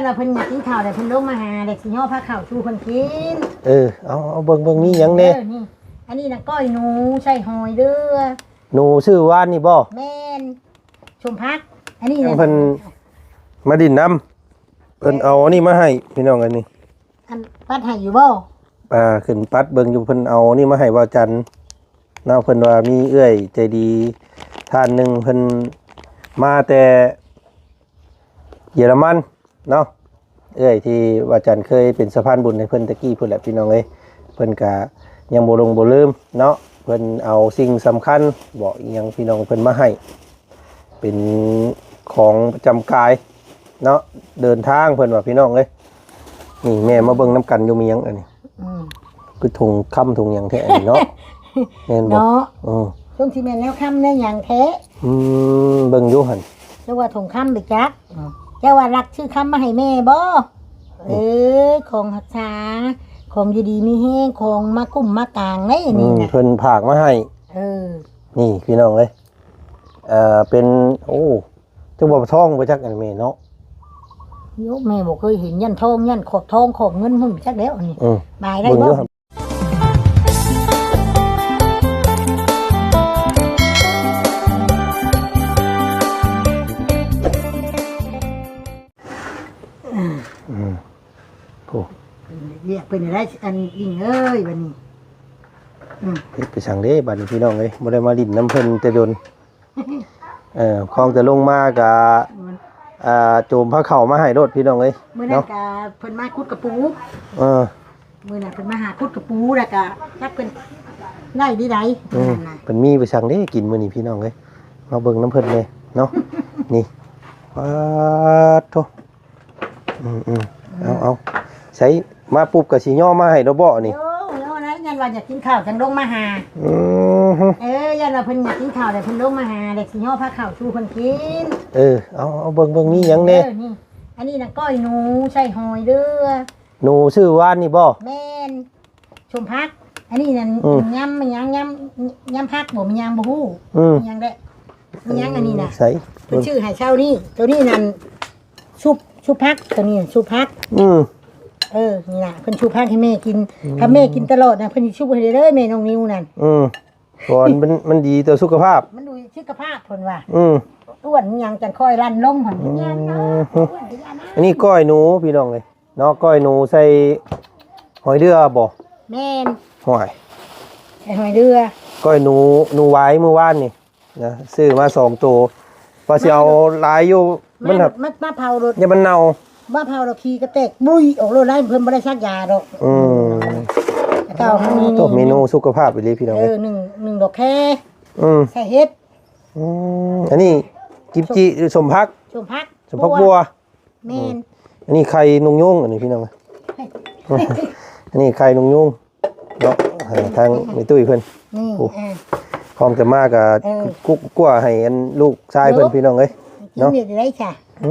นว่าเพิ่นอยากกินข้าวแต่เพิ่นลงมาหาเด็กสิย่อผ้าข้าวชูเพิ่นกินเออเอาเอาเบิ่งเบิ่งมีหยังแน่เออนี่ อันนี้น่ะก้อยหนูใส่หอยเด้อหนูชื่อว่านนี่บ่แม่นชมพัก อันนี้น่ะเพิ่นมาดินน้ำเพิ่นเอาอันนี้มาให้พี่น้องอันนี้อันปัดให้อยู่บ่อ่าขึ้นปัดเบิ่งอยู่เพิ่นเอานี่มาให้ว่าจันทร์เนาะเพิ่นว่ามีเอื้อยใจดีท่านหนึงเพิ่นมาแต่เยอรมัน เนาะเอื้อยที่ว่าจันทร์เคยเป็นสะพานบุญให้เพิ่นตะกี้พุ่นแหละพี่น้องเอ้ยเพิ่นก็ยังบ่ลงบ่ลืมเนาะเพิ่นเอาสิ่งสำคัญบอกอีหยังพี่น้องเพิ่นมาให้ เป็นของประจำกายเนาะเดินทางเพิ่นว่าพี่น้องเอ้ยนี่แม่มาเบิ่งน้ำกันอยู่มีหยังอันนี้อืมคือถุงค่ำถุงหยังแท้อันนี้เนาะแม่นบ่เนาะอือช่วงที่แม่นแล้วค่ำได้หยังแท้อืมเบิ่งอยู่หั่นเจ้าว่าถงค่ำไปจัก เจ้าว่ารักชื่อค่ำมาให้แม่บ่เออของหักษาของอยู่ดีมีแห้งของมากุ้มมากลางไอ้อืนี่มน่ะเพิ่นผากมาให้ เออนี่พี่น้องเอ้ยเอ่อเป็น โอ้จังบ่ท้องบ่จักอันแม่เนาะโยมแม่บอกเคยเห็นยันทองยันขอบทองขอบเงินหุ่นจักแล้วนี่อืม บายได้เบิ่งอบ่ยู่หั่นอื เรียกเป็นอะไรอันยิงเอ้ยบัดนี้อืมเฮ็ดไปสั่งเด้บัดนี้พี่น้องเอ้ยบ่ได้มาลิ้นน้ำเพิ่นแต่โดนเอ่อคลองจะลงมากะมันอ่าโจมพระเข่ามาให้รถพี่น้องเอ้ยมื้อนั้นเนาะก็เพิ่นมาคุดกระปูเออ มื้อนั้นเพิ่นมาหาคุดกระปูแล้วก็จักเพิ่นได้ดีไดอืมนั่นน่ะเป็นมีไปสั่งเด้กินมื้อนี้พี่น้องเอ้ยมาเบิ่งน้ำเพิ่นเลยเนาะ นี่ปาดโตอืมอืมเอาเอาใช้ มาปุ๊บก็สิย่อมาให้ดอกบ่นี่โอ้ยเอานะยันว่าอยากกินข้าวจังลงมาหา อือฮึเออยันว่าเพิ่นอยากกินข้าวแต่เพิ่นลงมาหาเด็กสิย่อผ้าข้าวชูเพิ่นกินเออเอาเอาเบิ่งเบิ่งมีหยังแน่เออนี่อันนี้น่ะก้อยหนูใส่หอยเด้อหนูชื่อว่านนี่บ่แม่นชมพัก อันนี้นั่นอืมยำมันยังยำยำพักบ่มันยังบ่ฮู้อืมมันยังได้มันยังอันนี้น่ะใส่เพิ่นชื่อให้เช่านี่ตัวนี้นั่นชุบชุบพักตัวนี้ชุบพัก อืม เออนี่น่ะเพิ่นชุบพักให้แม่กินถ้าแม่กินตลอดนะเพิ่นสิชุบให้เด้อแม่น้องนิวนั่นอืมก่อนมันมันดีต่อสุขภาพ มันดูสุขภาพเพิ่นว่าอืมอ้วนยังจังค่อยลั่นลงเพิ่นยังเนาะอ้วนเดี๋ยวนะอันนี้ก้อยหนูพี่น้องเลยเนาะก้อยหนูใส่หอยเดือบ่แม่นหอยไอ้หอยเรือก้อยหนูหนูไว้เมื่อวานนี่นะซื้อมาสองตัวว่าสิเอาหลายอยู่มันแบบมามาเผารถอย่ามันเน่า มาเผารถขี่กระเตกบุยออกรถได้เพิ่นบ่ได้ซักยาดอกอืมแล้วก็เอาทางนี้ตัวเมนูสุขภาพไปเลยพี่น้องเอเลยอหนึ่งหนึ่งดอกแค่อืมใส่เฮ็ดอืมอันนี้กิมจิสมพักชมพักสมพักบัว แม่นอันนี้ไข่นงยุงอันนี้พี่น้องเอ้ยอันนี้ไข่นงยุงเนาะให้ทางในตุ้ยเพิ่น นี่โอ้ อ่า พร้อมจะมากับเออ กุ๊กกลัวให้อันลูกชายเพิ่นพี่น้องเอ้ย กินเนาะ เด็ดได้จ้ะอื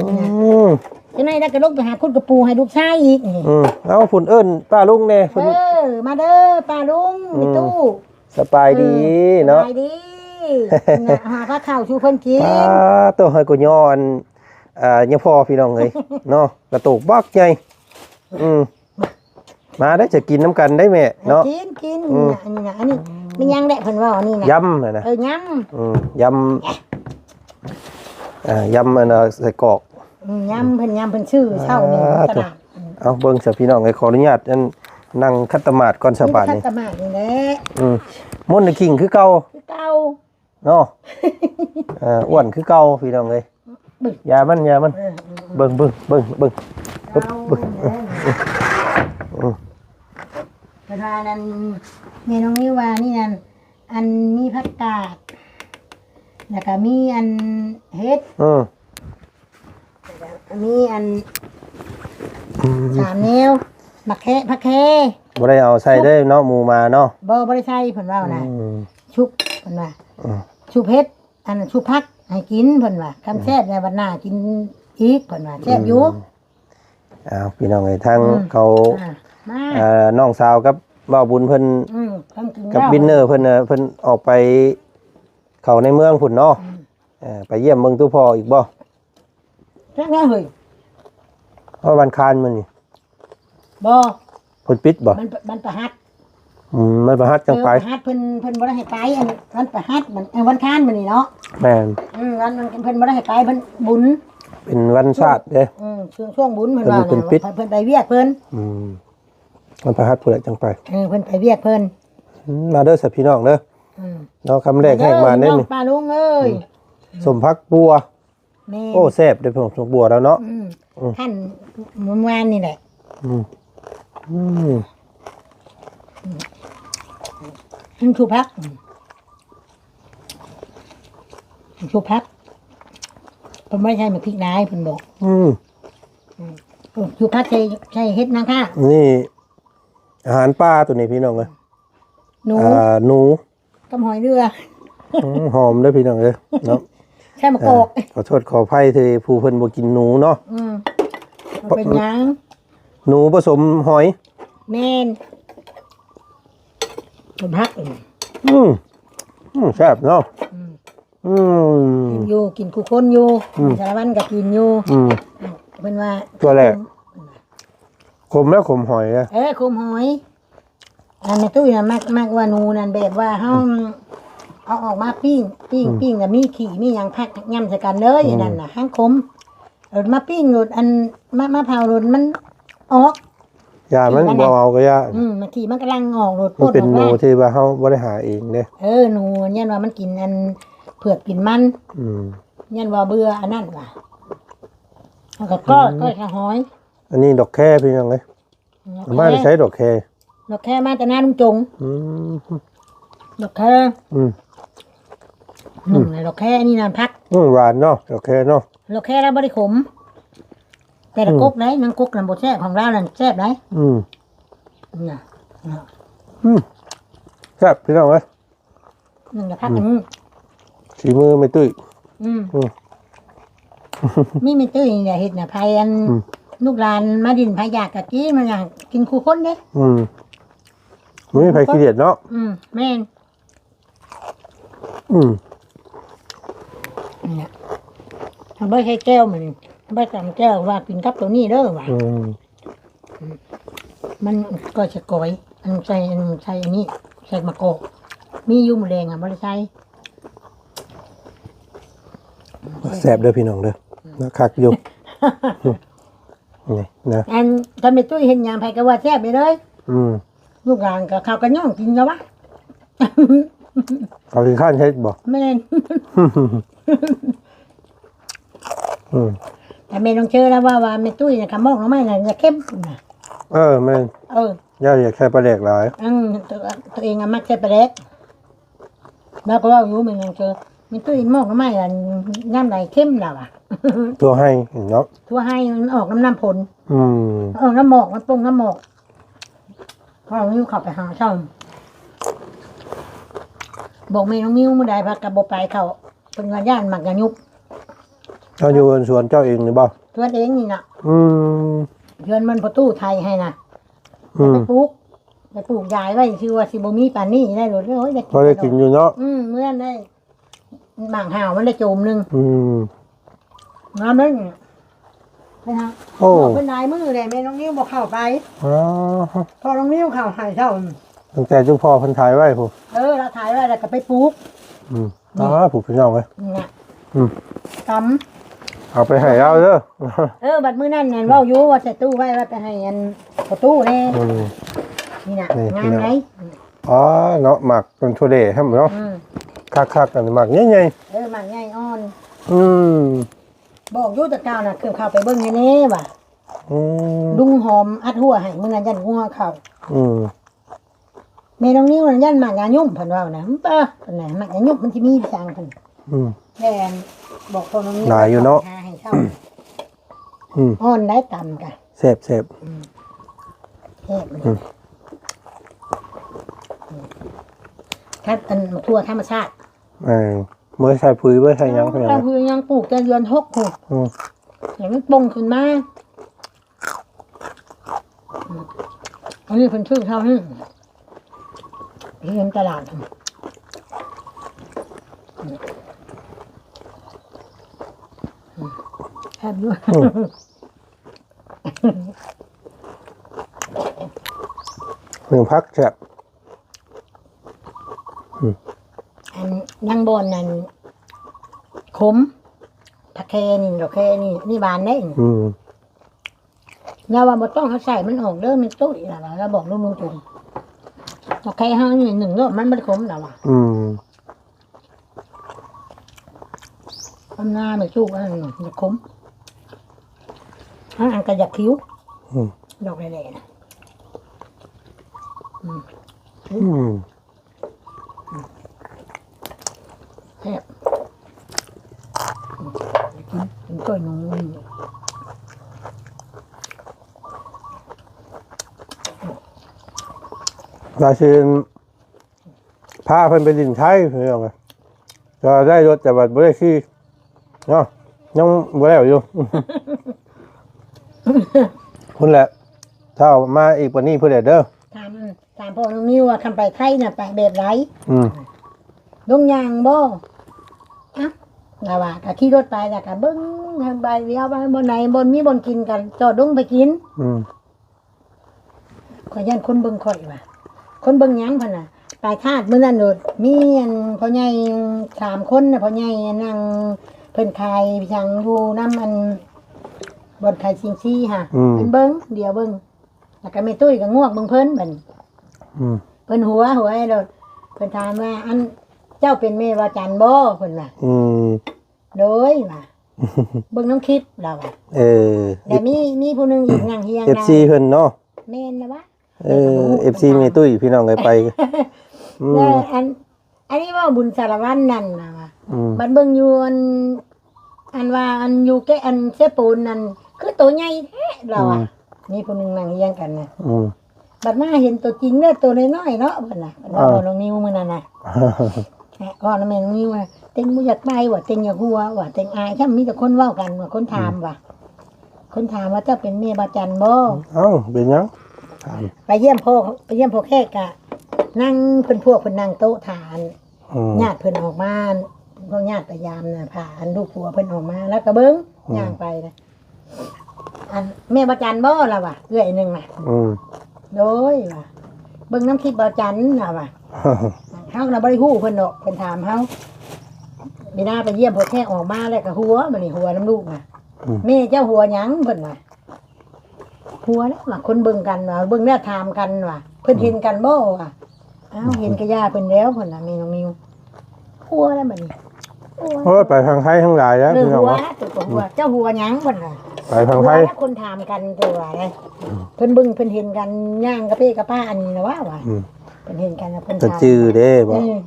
ม จังได๋แล้วก็ลงไปหาคุณกระปูให้ลูกชายอีกนี่อืมเอาผุนเอิ้นป้าลุงแน่เอเพิ่นอมาเด้อป้าลุงมีตู้สบายดีเนาะสบายดีน่ะหาข้าวข้าวชูเพิ่นกินป้าตัวให้กูย้อนอ่ายังพอพี่น้องเอ้ย เนาะกระตุกบักใหญ่อืมมาได้จะกินน้ำกันได้แม่เนาะ กินกินอืมอันนี้นะอันนี้มันยังแหละเพิ่นว่าอันนี้นะยำน่ะนะเออยอืมยำอ่ายำอันน่ะใส่กรอกำอืม ยำเพิ่นยำเพิ่นชื่อเช่านี่อ่าตลาดเอาเบิ่งเสียพี่น้องเอ้ยขออนุญาตอันนั่งคัตมาดก่อนสบายนี่นี่คัตมาดนี่แหละอืมมนต์คิงคือเก่าคือเก่า เนาะ เอ่ออ้วนคือเก่าพี่น้องเอ้ยบึกยามันยามันเออเบิ่งเบิ่งเบิ่งเบิ่ง เก่าเวลานั้นเมนูนี้ว่านี่นั่นอันมีผักกาดแล้วก็มีอันเฮ็ด อืม มีอันสามแนวมะแคะผักแค่บ่ได้เอาใส่ได้เนาะหมูมาเนาะบ่บ่ได้ใช่เพิ่นว่านะอืมชุบเพิ่นว่าอืมชุบเฮ็ดอันนั้นชุบผักให้กินเพิ่นว่าคำแซ่บในวันหน้ากินอีกเพิ่นว่าแซ่บอยู่อ้าวพี่น้องเอ้ยทางอืมเขาอ่ามาเอ่อน้องสาวกับบ่าวบุญเพิ่นอืมทำกินกับแล้วบินเนอร์เพิ่นน่ะเพิ่นออกไป เขาในเมืองพุ่นเนาะเออไปเยี่ยมเมืองตู้พ่ออีกบ่ จักแน่เฮ้ยเพราะวันคานมันนี่บ่เพิ่นปิดบ่มันมันประหัดอืมมันประหัดจังไปเออประหัดเพิ่นเพิ่นบ่ได้ให้ไปอันวันประหัดมันเออวันค้านมันนี่เนาะแม่นอืมวันมันเพิ่นบ่ได้ให้ไปเพิ่นบุญเป็นวันชาติเด้ อืมช่วงช่วงบุญเพิ่นว่าเพิ่นน่ะปิด เพิ่นไปเวียกเพิ่นอืมวันประหัดเพิ่นแหละจังไปเออเพิ่นไปเวียกเพิ่นอืมมาเด้อสับพี่น้องเด้ออืมเนาะคำแรกให้มาเด้เด้อนี่ป้าลุงเอ้ยสมพักบัว แม่โอ้แซ่บเด้อผมสมบัวแล้วเนาะ อืมอืม ท่านเมื่อวานนี่แหละอืมอืมท่านชูพักอืมชูพักเพิ่นไม่ใช่มาพริกนายเพิ่นบอกอืมเออชูพักใช่ใช่เฮ็ดนางค่ะนี่ อาหารป่าตัวนี้พี่น้องเอ้ยหนูอ่าหนูกับหอยเรืออืมหอมเด้อพี่น้องเอ้ยเนาะ ใช่มะกอ่าอกขอโทษขออภัยที่ผู้เพิ่นบ่กินหนูเนาะอืมมันเป็นหยังหนูผสมหอย แม่นชูพักอืมอืมอืมแซ่บเนาะอืมอืมอยู่กินคู่คนอยู่อืม สารวัตรก็กินอยู่อืมเพิ่นว่าตัวแรกขมแล้วขมหอยอะเออคุมหอยอันในตู้น่ะมักมักว่าหนูนั่นแบบว่าเฮา เอาออกมาปิ้งปิ้งปิ้งแล้วมีขี้มีหยังพักย่ำใส่กันเลยนั่นน่ะห้างคมเออมาปิ้งหลุดอันมามาเผาหลุดมันออก ยามันอีกแล้วนะบ่เอาก็ยาอืมมาขี้มันกำลังออกหลุดมันเป็นออกหนูมาที่ว่าเฮาบ่ได้หาเองเด้เออหนูยันว่ามันกินอันเผือกกินมัน อืมยันว่าเบื่ออันนั้นว่ะแล้วก็ก็ก็กระหอย อันนี้ดอกแค่พี่น้องเอ้ยดอกมาได้แค่ใช้ดอกแค่ดอกแค่มาแต่หน้าลุงจงอืมดอกแค่อืม หนึ่งในดอกแค่นี่นานพักอืมหวานเนาะดอกแค่เนาะเราแค่เราบริขม แต่ละอืมกกได้นางกกลำบดแซ่บของเรานั่นแซ่บได้อืมน่ะน่ะอืมแซ่บพี่น้องเอ้ยหนึ่งละพักอืมสีมือไม่ตุ้ยอืมอืมมีไม่ตื้อนี่แหละเห็ดน่ะไผอันอืมลูกหลานมาดินไผอยากกะกี้มันอยากกินคู่คนเด้อืมมันไม่ไผขี้เดียดเนาะอืมแม่นอืม เนี่ยทำใบใช้แก้วมันใบจำแก้วว่ากินกับตัวนี้เด้อว่ะอืมมันก็จะกอยอันใส่อันใส่อันนี้ใส่มะกอกมีอยู่หมดแดงอะบ่ได้ใส่แซ่บเด้อพี่น้องเด้อนะคักอยู่ นี่นะอันถ้าไม่ตุ้ยเห็นอย่างไผก็ว่าแซ่บไปเลย อืมลูกหลานก็เขาก็ย่องกินแล้ววะ เอาที่ข้านใช้บ่แม่นอืมแต่แม่ต้องเชื่อแล้วว่าว่าแม่ตุ้ยเนี่ยขมอกหรือไม่น่ะจะเข้มน่ะเออแม่นเออย่าอย่าแค่ปลาแดกหลาย อันตัวตัวเองอะมักใช่ปลาเล็กแล้วก็ว่าอยู่แม่ต้องเชื่อแม่ตุ้ยหมอกหรือไม่อะย่ำไหนเข้มแล้วอะ ตัวให้เนาะทั่วให้มันออกน้ำน้ำผลอืม ออกน้ำหมอกมันปรุงน้ำหมอกพอเรามิ้วเขับไปหาช่อง บอกแม่น้องมิ้วเมื่อใดพักกับบไปเขาเป็นงานย่านหมักยายุบเราอยู่บนสวนเจ้าเองหรือเปล่าเพื่อนเองนี่นะอืมเพื่อนมันประตูไทยให้นะอืไปมปลูกไปปลูกยายไว้ชื่อว่าสิบมีปานนี่ได้หรือโอ้ยได้พอได้กินอยู่เนาะอืมเมื่อนได้หมางห่าวมันได้โจมหนึ่งอืมน้ำนึงไปฮะโอ้บอกเป็นนายมือเลยแม่น้องนิ้วบอกเข้าไปอ๋อพอน้องนิ้วเข้าใหายเท่า ตั้งแต่จุงพ่อเพันถ่ายไว้ผมเออเราถ่ายไว้แล้วก็ไปปลูกอืมอ๋อผูกพี่น้องเลย นี่นะอืม ตเอาไปให้เราเด้อำเออบัดมือนั่นนั่นเว่าอยู่ว่าใส่ตู้ไว้ว่าไปให้อันประตูแน่อืม นี่นะนี่ งานไหนอ๋อเนาะหมักเป็นทั่วเดะให้มันเนาะอืมคักๆกันหมักใหญ่เออหมันใหญ่อ่อน ๆอืมบอกอยู่แตะกาวน่ะคือเข้าไปเบิ่งในนี้ว่ะอืมลุงหอมอัดหัวให้มื้อนั้นยันหัวเข้าอืม แม่น้องนิ้วนั่นยันหมากยายุ่มเพิ่นว่านะเป้อเพิ่นน่ะหมากยายุ่มมันสิมีทางเพิ่นอืม แม่นบอกพ่อน้องนิ้วหลายอยู่เนาะ หให้เช่าอืมอ่อนได้ต่ำกะเสพเสพแซ่บเลยถ้าอันทั่วธรรมชาติเออเมื่อใส่ปุ๋ยเมื่อใส่หยังเพิ่นเรานะคือยังปลูกแต่เดือนหกหูอืมเดี๋ยวมันปงขึ้นมาอืมอันนี้เพิ่นชื่อเท่านี้ เห็นตลาดอืมแอบด้วยหนึ่งพักแซ่บอันยังบนนั่นขมผักแคนี่ดอกแคนี่นี่บานได้นี่อืมเราว่าบ่ต้องเขาใส่มันออกเด้อมันตุ้ยล่ะว่าเราบอกลุงลุงจุง ดอกแคเฮานี่หนึ่งรอบมันบ่ได้ขมล่ะว่าอืมอันหน้าไม่ชูกอันนั้นจะขมอันอันก็อยากคิ้วอืมดอกแหล่ๆนะอืมแซ่บกินกินกล้วยหนูนี่ ราชินพาเพิ่นไปดินไทยเพิ่นเอาไงก็ได้รถแต่บัดบ่ได้ขี่เนาะยังบ่แล้วอยู่คุณแหละถ้าเอามาอีกกว่านี้เพื่อเด้อถามถามพ่อน้องนิวว่าคำไปไทยน่ะไปแบบไรอืมลงยางบ่อะเราว่าก็ขี่รถไปแล้วก็เบิ้งใบเดียวไปบนไหนบนมีบนกินกันจอดลงไปกิน อืมขอยันคนเบิ้งข่อยว่ะ คนเบิ้งหยังพันน่ะปลายทาดมื้อนั้นโดดมีอันพ่อใหญ่สามคนน่ะพ่อใหญ่นั่งเพิ่นขายพิชังอยู่น้ำมันบนขายซิงซี่ค่ะอืม เพิ่นเบิ้งเดี๋ยวเบิ้งแล้วก็แม่ตุ้ยก็งวกเบิ้งเพิ่นบัดนี้อืมเพิ่นหัวหัวไอ้โดดเพิ่นถามว่าอันเจ้าเป็นแม่วาจันบ่เพิ่นว่าอืมโดยว่าเบิ่งน้ำคลิปเราอะเออ แต่มีมีผู้หนึงอีกนั่งเฮียง FC เพิ่นเนาะ แม่นนะวะ เออ FC เมตุ้ยพี่น้องไงไปอืม แล้วอัน อันนี้ว่าบุญสารวัตรนั่นนะวะอืม บัดเบิ่งอยู่อันอันว่าอันอยู่แกอันเสปูนนั่นคือตัวใหญ่แท้เราอะมีผู้หนึงนั่งเฮียงกันนะอืม บัดมาเห็นตัวจริงเด้อตัวน้อยๆเนาะเพิ่นน่ะบัดว่าอ่าเอาน้องนิ้วมื้อนั้นน่ะแหะก่อนแม่น้องนิ้วว่าเต็งบ่อยากไปว่าเต็งอยากหัวว่าเต็งอายถ้ามีแต่คนเว้ากันว่าคนถามว่าคนถามว่าเจ้าเป็นแม่บาจันบ่เอ้าเป็นหยัง ถามไปเยี่ยมพ่อไปเยี่ยมพ่อแขกกะ นั่งเพิ่นพวกเพิ่นนั่งโต๊ะทานอืม ญาติเพิ่นออกมาพวกญาติพยายามน่ะพาอันลูกผัวเพิ่นออกมาแล้วก็เบิ่งอืม ย่างไปนะอันแม่บาจันบ่ล่ะว่ะเอื้อยหนึงน่ะอืม โดยว่ะเบิ่งน้ำคลิปบาจันน่ะว่ะ เฮาน่ะบ่ได้ฮู้เพิ่นดอกเพิ่นถามเฮามีหน้าไปเยี่ยมพ่อแขกออกมาแล้วก็หัวบัดนี้หัวน้ำลูกน่ะอืม แม่เจ้าหัวหยังเพิ่นว่า หัวแล้วว่าคนเบิ่งกันว่าเบิ่งแล้วถามกันว่าเพิ่นเห็นกันบ่ว่าอ้าวเห็นกระยาเพิ่นแล้วเพิ่นน่ะแม่น้องนิวหัวแล้วบัดนี้หัวโอ้ยไปทางไทยทั้งหลายแล้วเรื่องพี่น้องหัวเนาะตัวก็หัวเจ้าหัวหยังเพิ่นน่ะ ไปทางหัวไทยแล้วคนถามกันตัวว่าไงเพิ่นเบิ่งเพิ่นเห็นกันย่างกระเป้กระป้าอันนี้นะว่าว่าอืม เพิ่นเห็นกันนะเพิ่นก็ถามจื้อเด้บ่ เออ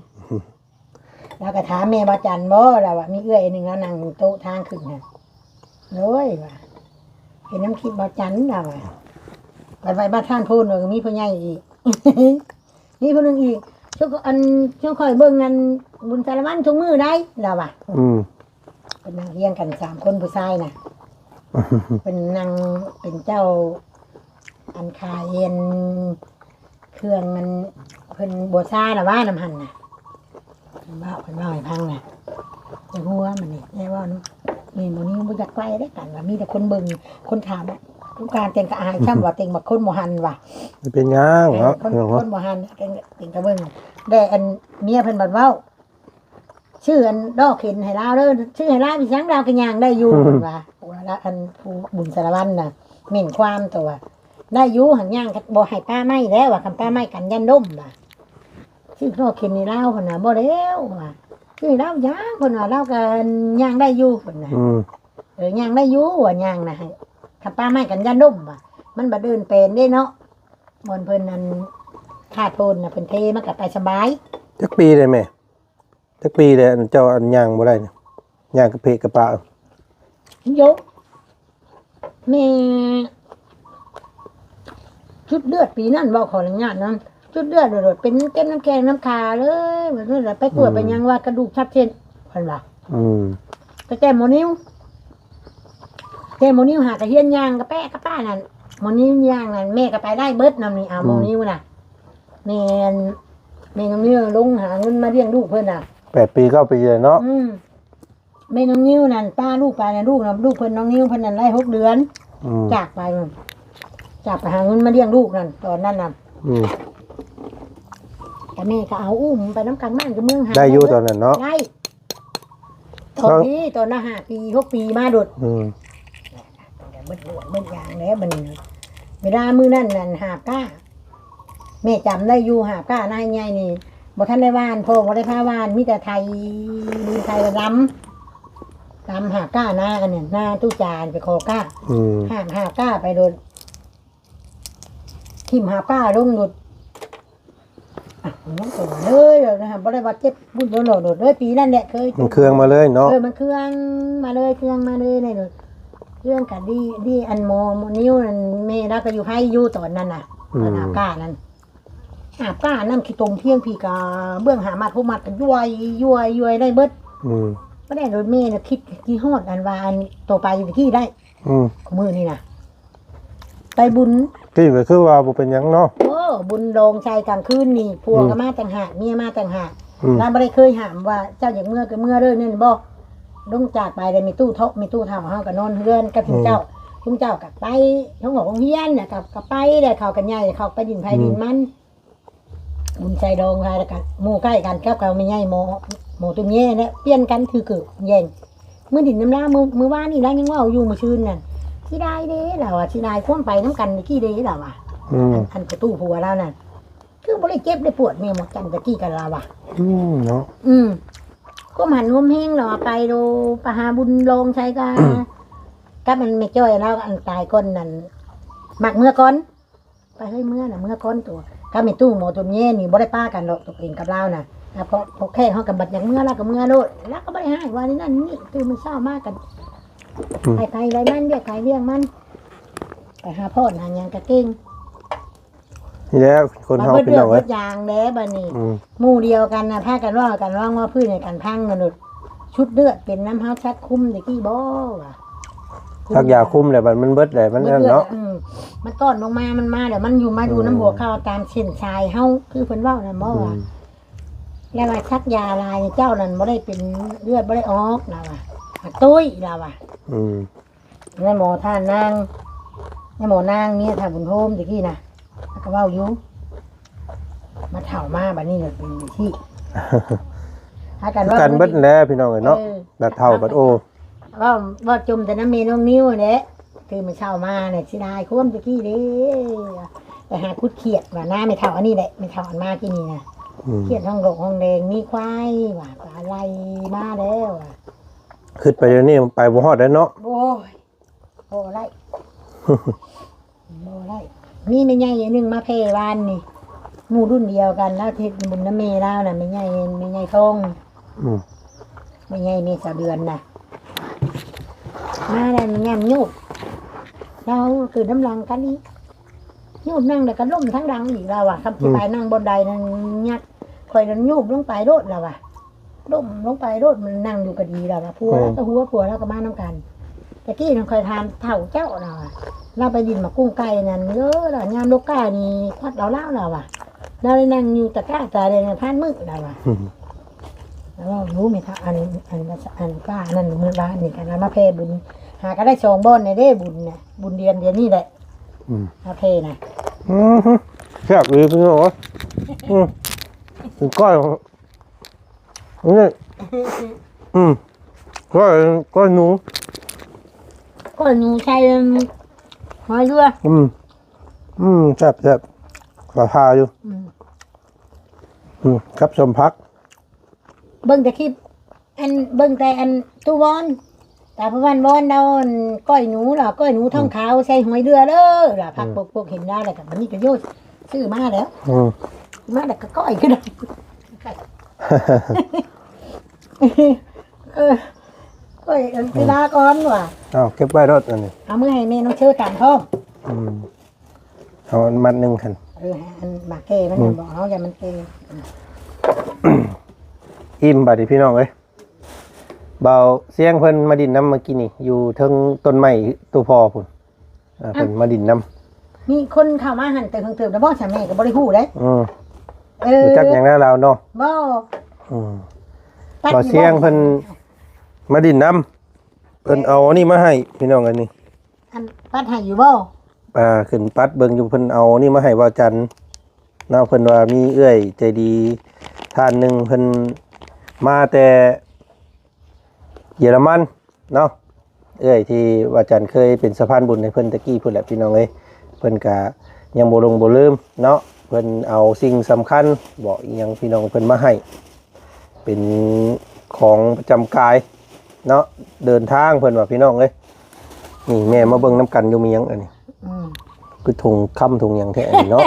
แล้วก็ถามแม่บาจันบ่แล้วว่ามีเอื้อยหนึงแล้วนั่งโต๊ะทางขึ้นน่ะโอ้ยว่า เห็นน้ำคิดบาจันแล้วว่าไปไปบ้านท่านพูนเลยมีผู้ใหญ่อีกมีผู้หนึงอีกช่วยอันช่วยคอยเบิ่งกันบุญสารวัตรทุกมือได้แล้วว่าอืมเป็นนั่งเรียงกันสามคนผู้ชายน่ะ เป็นนางเป็นเจ้า อันคายเย็นเครื่องมันเพิ่นบัวซ่าน่ะว่าน้ำหันน่ะ เพิ่นว่าเพิ่นว่าให้พังน่ะจะหัวมันนี่แน่ว่านาะนี่โมนี้บ่อยากไกลได้กันว่ามีแต่คนเบิ่งคนถามทุกการเต็งกระอายช่ำว่าเต็งบักคนบ่หันว่ะเป็นหยังเนาะคนพี่น้องคนาะนบ่หันเต็งเต็งกระเบิ่งได้อันเมียเพิ่นบัดเว้าชื่ออันดอกเห็นให้ลาวเด้อชื่อให้ลาวมีสังดาวกันยางได้อยู่ว่าว่าละอันผู้บุญสารวัตรน่ะเหม็นความตัวได้อยู่หันย่างก็บ่ให้ป้าไม้แล้วว่าคำป้าไม้กันยันดมว่ะ ชื่อดอกเห็นในลาวเพิ่นน่ะบ่แล้วว่ะชื่อลาวยางเพิ่นว่าลาวกันย่างได้อยู่เพิ่นน่ะอืมเออย่างได้อยู่ว่าย่างน่ะให้คำป้าไม้กันยันดมว่ะ มันบ่เดินเป็นได้เนาะมนเพิ่นนั่นขาดโทนน่ะเพิ่นเทมันก็ไปสบายจักปีเลยแม่จักปีเลยอันเจ้าอันย่างบ่ได้เนี่ยย่างกระเพกกระปะยกแม่ชุดเลือดปีนั่นบอกขออนุญาตนะ ชุดเลือดโดดๆเป็นเก้มน้ำแกงน้ำคาเลยแบบนี้แหละไปตรวจไปยังว่ากระดูกชัดเจนพันว่าอืมแต่แกโมนิ้วแกโมนิ้วหากระเฮียนยางกระแปะกระป้านั่นโมนิ้วยางนั่นแม่ก็ไปได้เบิดนำนี่เอาโมนิ้วน่ะแม่นแม่น้องนิ้วลงหาเงินมาเลี้ยงลูกเพื่อนน่ะแปดปีเก้าปีเลยเนาะอืมแม่น้องนิ้วนั่นป้าลูกป้านั่นลูกนะลูกเพิ่นน้องนิ้วเพิ่นนั่นไล่หกเดือนอืมจากไปมันจากไปหาเงินมาเลี้ยงลูกนั่นตอนนั้นน่ะอืม แต่แม่ก็เอาอุ้มไปน้ำกันบ้านกับเมืองหาได้อยู่ตอนนั้นเนาะได้ตอนนี้ตอนน่ะห้าปีหกปีมาโดดอืมแต่เบิดหลวงเบิดอย่างแล้วมันเวลามือนั่นนั่นหาบก้าแม่จำได้อยู่หาบก้านายใหญ่นี่บ่ทันได้ว่านพ่อบ่ได้พาว่านมีแต่ไทยมีไทยล้ำล้ำหาบก้าหน้ากันเนี่ยหน้าตู้จานไปขอก้าอืมห้ามหาบก้าไปโดนทิมหาบก้าลงโดด อะน้องตัวเลยเดี๋ยวนะครับบ่ได้ว่าเจ็บบุญโดนโดดดเลยปีนั่นแหละเคยมันเครื่องมาเลยเนาะเออมันเครื่องมาเลยเครื่องมาเลยเนี่ยเครื่องกันดีดีอันโมโมนิ้วนั่นเมรักก็อยู่ให้อยู่ตอนนั้นน่ะตอนอาบก้านั้นอาบก้านั่นขี้ตรงเพียงพี่กาเบื้องหามาทุมัดกันย้วยย้วยย้วยได้เบิดอืมก็ได้โดยเมย์นะคิดที่ฮอดอันว่าอันตัวไปอยู่ที่ได้ อืมมือนี่นะ ไปบุญที่ก็คือว่าบ่เป็นหยังเนาะ โอ้บุญโดงชัยกลางคืนนี่พวงก็มาต่างหากเมียมาต่างหากอืมร้านไม่ได้เคยถามว่าเจ้าอย่างเมื่อก็เมื่อเด้อเนี่ยบอกลงจากไปเลยมีตู้เทาะมีตู้ทำเฮากับนอนเฮือนกับถึงเจ้าทุงเจ้ากับไปท้องหอกของเฮียนน่ะกับกับไปเลยเขากันใหญ่เขาไปดินไผดินมันบุญใจดองไผแล้วกันหมู่ใกล้กันกับเขาไม่ใหญ่หมอหมอตุ้มแย่เนี่ยเปลี่ยนกันคือเกิดแย่งมือดินน้ำลามือมือว่านนี่แล้วยังว่าอยู่มือชื่นนั่น ที่ได้เด้เราอะที่ได้ควมไปน้ำกันในกี่เด้เราอะอืมอันประตูผัวเรานั่นคือบ่ได้เจ็บได้ปวดเมียหมดกันตะกี้กันเราอะ อืมเนาะ อืมก็มันงมแห้งหรอไปดูปหาบุญลงใช้กันก็มันไม่จ้อยแล้วอันตายก้นนั่นหมักเมื่อก้อนไปเฮ้ยเมื่อน่ะเมื่อก้อนตัวก็ไม่ตู้หมอตัวเนี้ยนี่บ่ได้ป้ากันหรอกตัวเองกับเราน่ะแล้วพอพอแค่เขากับบัดอย่างเมื่อแล้วกับเมื่อโลดแล้วก็บ่ได้ให้ว่านี่นั่นนี่คือมันเศร้ามากกัน ไปไปไรมันเรียกใครเรียกมันไปหาพ่อนางยังกะเก่งนี่แหล้วคนเฮาเบิดพี่เรื่น้อองงเบิเอ้ยดยางแล้วบัดนี้ อืมหมู่เดียวกันนะพากันว่ากันว่าว่าพืชในการพังมนุษย์ชุดเลือดเป็นน้ำเฮาชักคุ้มตะกี้บ่ว่ะทักยาคุมแหละบัดมันเบิดแหละมันเลือนั่ดนเนาะอืมมันต้อนลงมามันมาเดี๋ยวมันอยู่มาดูอืมน้ำบัวเข้าตามเส้นชายเฮาคือเพิ่นเว้าน่ะบ่อืว่ามแล้วว่าชักยาลายเจ้านั่นบ่ได้เป็นเลือดบ่ได้ออกล่ะว่ะหักตุ้ยล่ะว่ะ อืมในหมอท่านนางในหมอนางเนี่ยท่านบุญโฮมตะกี้น่ะแล้วก็เว้าอยู่มาเฒ่ามาบัดนี้เนี่ยเป็นที่ หากันว่า กันเบิดแล้วพี่น้องเอ้ยเนาะออบัดเท่าบัดโอว่าว่าจมแต่น้ำเมน้องนิ้วเนี่ยคือมันเช่ามาเนี่ยสิได้ควมตะกี้เด้ไปหาคุดเขียดว่าหน้าไม่เท่าอันนี้แหละไม่เท่าอันมาที่นี่นะอืมเขียดห้องดกห้องแดงมีควายว่าปลาไหลมาแล้วว่ะ ขึ้นไปเดี๋ยวนี้มันไปบ่ฮอดแล้วเนาะโอ้ยโอ้ไรโอ้ไรมีไม่ใหญ่อันหนึ่งมาเพวานนี่หมู่รุ่นเดียวกันแล้วเทศบุญน้ำเมแล้วน่ะไม่ใหญ่ไม่ใหญ่ทองอืมไม่ใหญ่เมษาเดือนน่ะมาแล้วมันแง้มยุบเราคือน้ำลังกันนี้ยุบนั่งแต่ก็ล่มทั้งดังอีกแล้วอะคำที่ไปนั่งบนใดนั่งยักคอยนั้นยุบลงไปโดดแล้วอะ ล่มลงไปโดดมันนั่งอยู่ก็ดีแล้วล่ะพัวแล้วก็หัวพัวแล้วก็มาน้ำกันตะกี้นังคอยทานเท่าเจ้าเราอะเราไปดินมากุ้งไก่นั่นเยอะแล้วยามลูกก้านี่ควัดเราเล่าเราอะเราเลยนั่งอยู่ตะกร้าตาเลยพานมือเราอะอืมแล้วว่ารู้ไหมคะอันอันอันป้านั่นมือบ้านนี่กันนะมาเพบุญ หาก็ได้สองบ่อนในเด้บุญเนี่ยบุญเดือนเดือนนี้แหละอืมมาเพนะอืมฮึแซ่บเลยพี่น้องเอ้ยอืมถึงก้อย นี่อืมก้อยก้อยหนูก็หนูใช้หอยเรืออืมอืมแซ่บแซ่บขอทาอยู่ อืมอืมครับสมพัก เบิ่งแต่คลิปอันเบิ่งแต่อันตู้วอนแต่พอวันวอนเราอันก้อยหนูเหรอก้อยหนูท้องขาวใส่หอยเรือเด้อล่ะผักปกปกเห็นได้แล้วกับวันนี้ก็โยชซื้อมาแล้วอืมมาแล้วก็ก้อยขึ้นมา เออก้ยอันกีฬาก่อนว่ะเอาเก็บไว้รถอันนี้เอามือให้แม่น้องเชื่อตามท้องอืมเอาอันมัดหนึ่งคันเอออันหมากเก้มันน่ะบอกเขาอย่ามันเก้อิ่มบัดนี้พี่น้องเอ้ยเบาเสียงเพิ่นมาดินน้ำเมื่อกี้นี่ อยู่เทิงต้นไม้ตัวพอพุ่นอ่าเพิ่นมาดินน้มีคนเข้ามาหันแต่เพิ่งเติมแล้วบ่สามีก็บ่ได้ฮู้เด้ำอืมเออรู้จักอย่างนั้นแล้วเนาะบ่อืม บ่เสียงเพิ่นมาดินน้ำเพิ่นเอาอันนี้มาให้พี่น้องอันนี้อันปัดให้อยู่บ่อ่าขึ้นปัดเบิ่งอยู่เพิ่นเอานี่มาให้บ่าวจันเนาะเพิ่นว่ามีเอื้อยใจดีท่านหนึงเพิ่นมาแต่เยอรมันเนาะเอื้อยที่บ่าวจันเคยเป็นสะพานบุญให้เพิ่นตะกี้พุ่นแหละพี่น้องเอ้ยเพิ่นก็ยังบ่ลงบ่ลืมเนาะเพิ่นเอาสิ่งสำคัญบอกอีหยังพี่น้องเพิ่นมาให้ เป็นของประจำกายเนาะเดินทางเพิ่นว่าพี่น้องเอ้ยนี่แม่มาเบิ่งน้ำกันอยู่มีหยังอันนี้อืมคือถุงค่ำถุงหยังแท้อันนี้เนาะ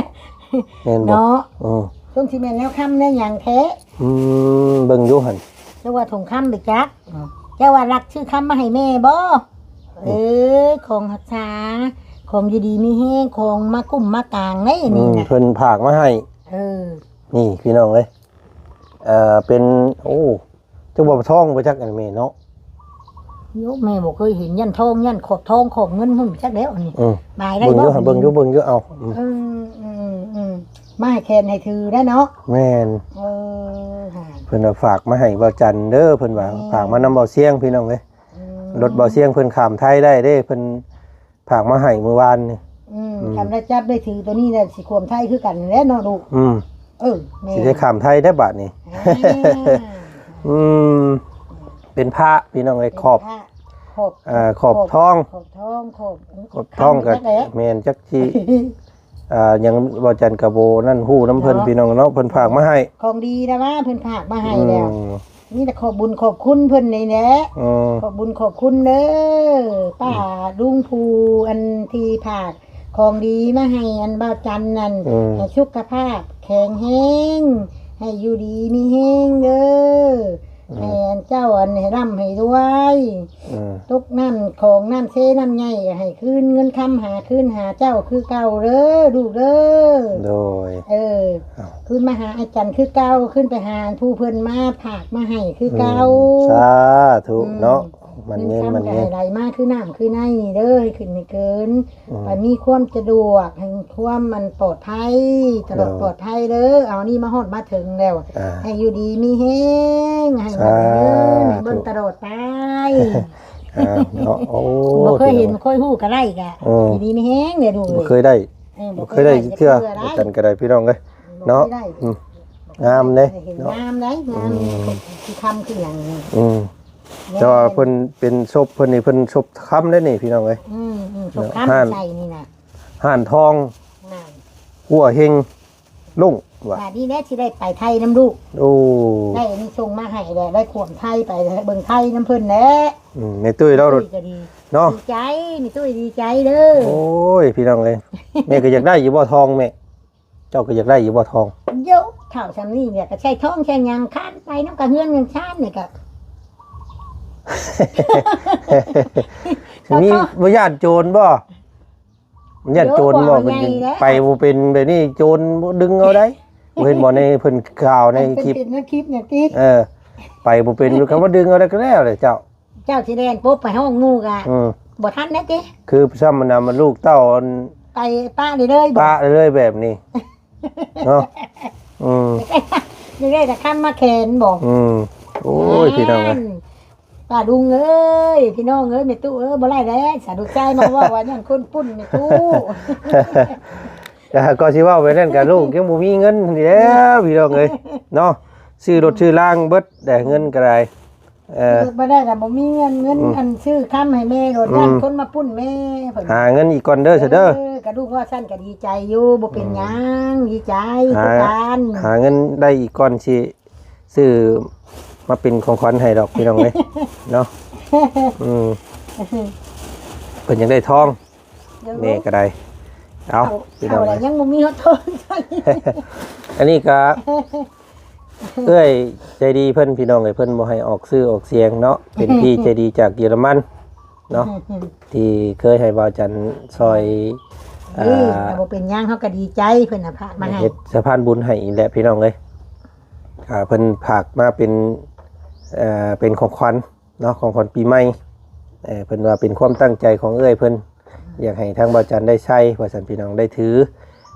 แม่นบ่เนาะอือช่วงที่แม่นแล้วค่ำได้หยังแท้อืมเบิ่งอยู่หั่นเจ้าว่าถุงค่ำไปจักเจ้าว่ารักชื่อค่ำมาให้แม่บ่เออของหักษาของอยู่ดีมีแห้งของมากุ้มมากลางนี่อืนี่มนะเพิ่นผากมาให้ เออ นี่พี่น้องเอ้ย เอ่อเป็นโอ้จังบ่ท้องไปจักอันแม่เนาะโยกแม่บอกเคยเห็นยันทองยันขอบทองขอบเงินหุ่นจักแล้วอันนี้อืมบายได้เบิ่งอยู่บ่หั่นเบิ่งอยู่เบิ่งอยู่เอาอืมอืมอืมอืมมาให้แคนให้ถือได้เนาะแม่นเออหาเพิ่นว่าฝากมาให้บ่าวจันเด้อเพิ่นว่าฝากมานำบ่าวเสียงพี่น้องเอ้ยอืมรถบ่าวเสียงเพิ่นข้ามไทยได้เด้เพิ่นฝากมาให้เมื่อวานนี่ อืมทำได้จับได้ถือตัวนี้เนี่ยสิควมไทยคือกันแหล้วเนาะลูก อืม เออแม่สิได้ข้ามไทยได้บาดนี้อ่า อืม เป็นพระพี่น้องไอ้ยขอบเป็นผ้าขอบอ่าขอบทองขอบทองขอบขอบทองกับคำจัแหละแมนจักที่อ่ายังบ่จันกะโบนั่นฮู้น้ำเพิ่นเนาะพี่น้องเนาะเพิ่นฝากมาให้ของดีนะว่าเพิ่นฝากมาให้อืแล้ว มนี่แต่ขอบบุญขอบคุณเพิ่นนี่แหละ อืมขอบบุญขอบคุณเด้อป้าลุงภูอันที่ผาก ของดีมาให้อันบ่าวจันนั่นอืม ให้สุขภาพ แข็งแรงให้อยู่ดีมีแห้งเด้อให้อันเจ้าอันให้ร่ำให้รวยอืมตุกน้ำของน้ำเซน้ำใหญ่ให้คืนเงินคำหาคืนหาเจ้าคือเก่าเด้อดูกเด้อโดย เอออ้าว ขึ้นมาหาอาจารย์คือเก่าขึ้นไปหาผู้เพิ่นมาผากมาให้คือเก่า สาธุเนาะ มันเงินคำมันก็เงินให้ไหลมากคือน้ำคือในนี่เด้อให้ขึ้นไม่เกินอืมไปมีความสะดวกให้ความมันปลอดภัยตลอดเนาะปลอดภัยเด้อเอานี่มาฮอดมาถึงแล้วอ่าให้อยู่ดีมีแห้งให้สามันเงินให้เบิ่งธุตลอดไปอ่าเนาะโอ้บ่เคยเห็นบ่เคยฮู้ก็ได้กะอืมอยู่ดีมีแห้งเนี่ยดูบ่เคยได้ออบ่เคยได้เทื่อบ่บ่จันก็ได้พี่น้องเอ้ยเนาะบ่คยได้อืมงามเด้เห็นเนาะงามได้งามอืมคือคำคืออย่างนี้อืม แต่ว่าเพิ่นเป็นศพเพิ่นนี่เพิ่นศพค้ำได้นี่พี่น้องเอ้ยอืมอืมเนาะสงครามห้านใจนี่นะห่านทองนั่นหัวเฮงลุงว่ะบาดนี้แน่ที่ได้ไปไทยน้ำลูกโอ้ได้อันนี้ส่งมาให้แหละได้ขวมไทยไปเบิ่งไทยน้ำเพิ่นแหละอืมในตุ้ยเรารถก็ดีเนาะดีใจมีตุ้ยดีใจเด้อโอ้ยพี่น้องเลยแม่ก็อยากได้อยู่บ่ทองแม่เจ้าก็อยากได้อยู่บ่ทองเยอะเท่าซำนี้เนี่ยก็ใช้ท้องใช้หยังค้านไปน้ำกระเฮือนเงินชาตินี่ก็ มีบ่ญาติโจรบ่มันญาติโจรบ่เดี๋ยวบอกเป็นใหญ่แล้วไปบ่เป็นแบบนี้โจรบ่ดึงเอาได้บ่เห็นบ่ในเพิ่นข่าวในคลิปเป็นในคลิปเนี่ยติเออ ไปบ่เป็นคำว่าดึงเอาได้ก็แล้วเลยเจ้า เจ้าสิแดนปุ๊บไปห้องงูกะอืมบ่ทันนะติคือซ้ำมันน่ะมันลูกเต้าอันไปป้าเลยเลยบ่ปะเลยแบบนี้เนาะอืมนี่ได้แต่ข้ามมาแขนบอกอืมโอ้ยพี่น้องเอ้ย ป้าดุงเอ้ยพี่น้องเอ้ยแม่ตู้เอ้ยบ่ไรแล้วสาธุใจมาว่าว่าอย่างคนปุ้นแม่ตู้แต่ก็สิเว่าไปนั่นกับลูกยังบ่มีเงินนี่แหล้วพี่น้องเอ้ยเนาะซื้อรถซื้อล่างเบิดแต่เงินก็ได้เอ่อลูกบ่ได้แต่บ่มีเงินเงินอืมอันซื้อค้ำให้แม่โดดอืมย่านคนมาปุ้นแม่เพิ่นหาเงินอีกก่อนเด้อเสยเด้อกระดูกว่าสั้นก็ดีใจอยู่บ่เป็นหยังดีใจหาคือกันหาเงินได้อีกก่อนสิซื้อ มาเป็นของขวัญให้ดอกพี่น้องเอ้ยเนาะอืมเพิ่นยังได้ทองเดี๋ยวแม่ก็ได้เอาเอาพี่น้องเอาเอ้แล้วยยังบ่มีฮอดทนใช่อันนี้ก็เอ้ยใจดีเพิ่นพี่น้องเอ้ยเพิ่นบ่ให้ออกซื้อออกเสียงเนาะเป็นพี่ใจดีจากเยอรมันเนาะที่เคยให้บ่าวจันซอยอ่เออาแต่บ่เป็นหยังเฮาก็ดีใจเพิ่นน่ะพามาให้เฮ็ดสะพานบุญให้อีกแหละพี่น้องเอ้ยอ่าเพิ่นผากมาเป็น เอ่อเป็นของขวัญเนาะของขวัญปีใหม่เออเพิ่นว่าเป็นความตั้งใจของเอ้ยเพิ่นอยากให้ทางบ่าวจันได้ใช้ว่าสันพี่น้องได้ถือ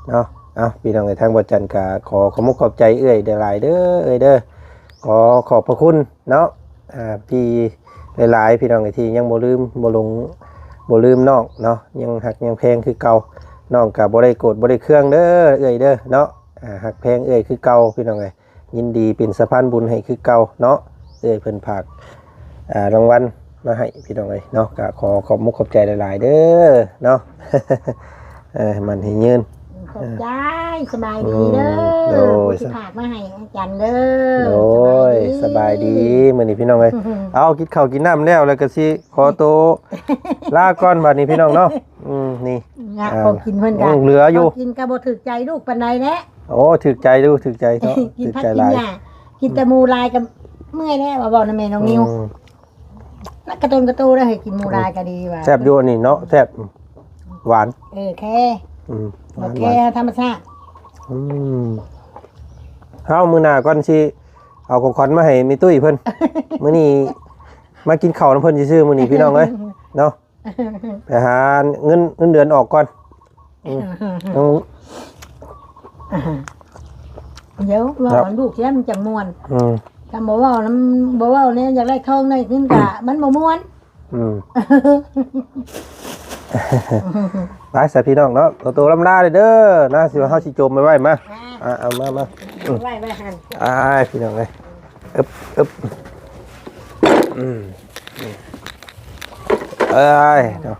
เนาะเอาพี่น้องเอ้ทางบ่าวจันก็ขอขอบคุณขอบใจเอ้ยได้หลายเด้อเอ้ยเด้อขอขอบพระคุณเนาะอ่าพี่หลายๆพี่น้องเอ้ที่ยังบ่ลืมบ่ลงบ่ลืมน้องเนาะยังหักยังแพงคือเก่าน้องก็บ่ได้โกรธบ่ได้เครื่องเด้อเอ้ยเด้อเนาะอ่าหักแพงเอ้ยคือเก่าพี่น้องเอ้ยยินดีเป็นสะพานบุญให้คือเก่าเนาะ เอ้ยเพิ่นฝากอ่ารางวัลมาให้พี่น้องเอ้ยเนาะก็ขอขอบมุกขอบใจหลาย ๆ เด้อเนาะเออมันให้ยืนขอบใจสบายดีเด้โดอยผู้สิผากมาให้อาจารย์เด้อโอ้ยสบายดีมื้อนี้พี่น้องเอ้ยเอากินข้าวกินน้ำแล้วแล้วก็สิขอตัวลาก่อนบัดนี้พี่น้องเนาะอืมนี่งะของกินเพิ่นกัยังเหลืออยู่กินกระบ่ถึกใจลูกปานใดแน่โอ้ถึกใจดูถึกใจเนาะกินถึกพักใจกิหนลายหญ้ากินแต่หมูลายกับ เมื่อยแน่ว่าบอกนะแม่น้องนิวอืมนักกระตุนกระตูได้ให้กินหมูลายก็ดีว่าแซ่บอยู่อันนี่เนาะแซ่บหวานเออแค่อืมหโอวานเคหวานธรรมชาติอืมเอามื้อหน้าก่อนสิเอาของขวัญมาให้มีตุ้ยเพิ่นมื้อนี้มากินข้าวน้ำเพิ่นซื่อๆมื้อนี้พี่น้องเอ้ยเนาะไปหาเงินเงินเดือนออกก่อนอืมต้องเดี๋ยวว่าครับลูกเสียมันจังม่วน อืม ถ้าบ่เว้านํบ่เว้าเนี่ยอยากได้ทองได้ขึ้นกะ มันบ่ม่วน อืมไปสายพี่น้องเนาะตัวโตลำลาเลยเด้อนะสิว่าเฮาสิโจมไปไว้มาอ่าเอามามาไว้ไว้หั่นอ้ายพี่น้องเอ้ยอึบอึบอืมเอ้ยเนาะ